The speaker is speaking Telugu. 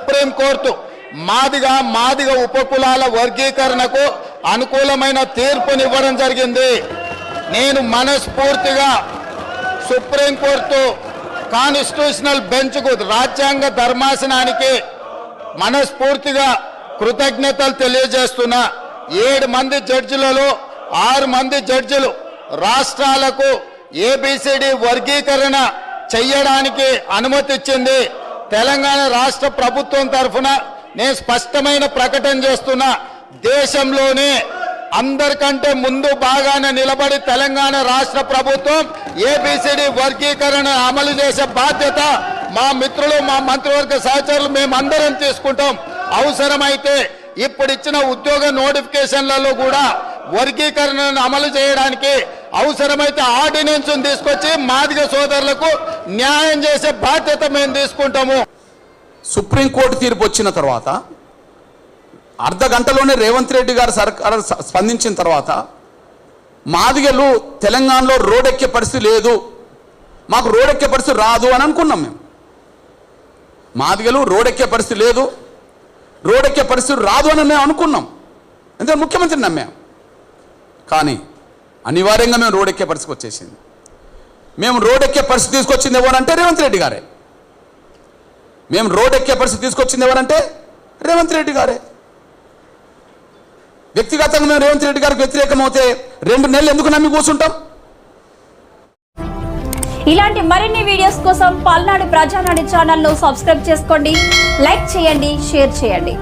సుప్రీంకోర్టు మాదిగా మాదిగ ఉపకులాల వర్గీకరణకు అనుకూలమైన తీర్పునివ్వడం జరిగింది. నేను మనస్ఫూర్తిగా సుప్రీంకోర్టు కాన్స్టిట్యూషనల్ బెంచ్కు రాజ్యాంగ ధర్మాసనానికి మనస్ఫూర్తిగా కృతజ్ఞతలు తెలియజేస్తున్నా. ఏడు మంది జడ్జిలలో ఆరు మంది జడ్జిలు రాష్ట్రాలకు ఏబిసిడి వర్గీకరణ చెయ్యడానికి అనుమతిచ్చింది. తెలంగాణ రాష్ట్ర ప్రభుత్వం తరఫున నేను స్పష్టమైన ప్రకటన చేస్తున్నా దేశంలోనే అందరికంటే ముందు బాగానే నిలబడి తెలంగాణ రాష్ట్ర ప్రభుత్వం ఏబిసిడి వర్గీకరణ అమలు చేసే బాధ్యత మా మిత్రులు మా మంత్రివర్గ సహచరులు మేమందరం తీసుకుంటాం. అవసరమైతే ఇప్పుడు ఇచ్చిన ఉద్యోగ నోటిఫికేషన్లలో కూడా వర్గీకరణను అమలు చేయడానికి అవసరమైతే ఆర్డినెన్స్ తీసుకొచ్చి మాదిగ సోదరులకు న్యాయం చేసే బాధ్యత మేము తీసుకుంటాము. సుప్రీంకోర్టు తీర్పు వచ్చిన తర్వాత అర్ధ గంటలోనే రేవంత్ రెడ్డి గారు సర్కారు స్పందించిన తర్వాత మాదిగలు తెలంగాణలో రోడెక్కే పరిస్థితి లేదు మాకు రోడెక్కే పరిస్థితి రాదు అని అనుకున్నాం మేము. మాదిగలు రోడెక్కే పరిస్థితి లేదు రోడెక్కే పరిస్థితి రాదు అని మేము అనుకున్నాం. ఎందుకంటే ముఖ్యమంత్రిని నమ్మాం. కానీ అనివార్యంగా మేము రోడెక్కే పరిస్థితి వచ్చేసింది. మేము రోడెక్కే పరిస్థితి తీసుకొచ్చింది ఎవరంటే రేవంత్ రెడ్డి గారే. మేము రోడ్ ఎక్కే పరిస్థితి తీసుకొచ్చింది ఎవరంటే రేవంత్ రెడ్డి గారే. వ్యక్తిగతంగా మేము రేవంత్ రెడ్డి గారికి వ్యతిరేకమవుతే రెండు నెలలు ఎందుకు నమ్మి కూర్చుంటాం? ఇలాంటి మరిన్ని వీడియోస్ కోసం పల్నాడు ప్రజానాడు ఛానల్ను సబ్స్క్రైబ్ చేసుకోండి లైక్ చేయండి షేర్ చేయండి.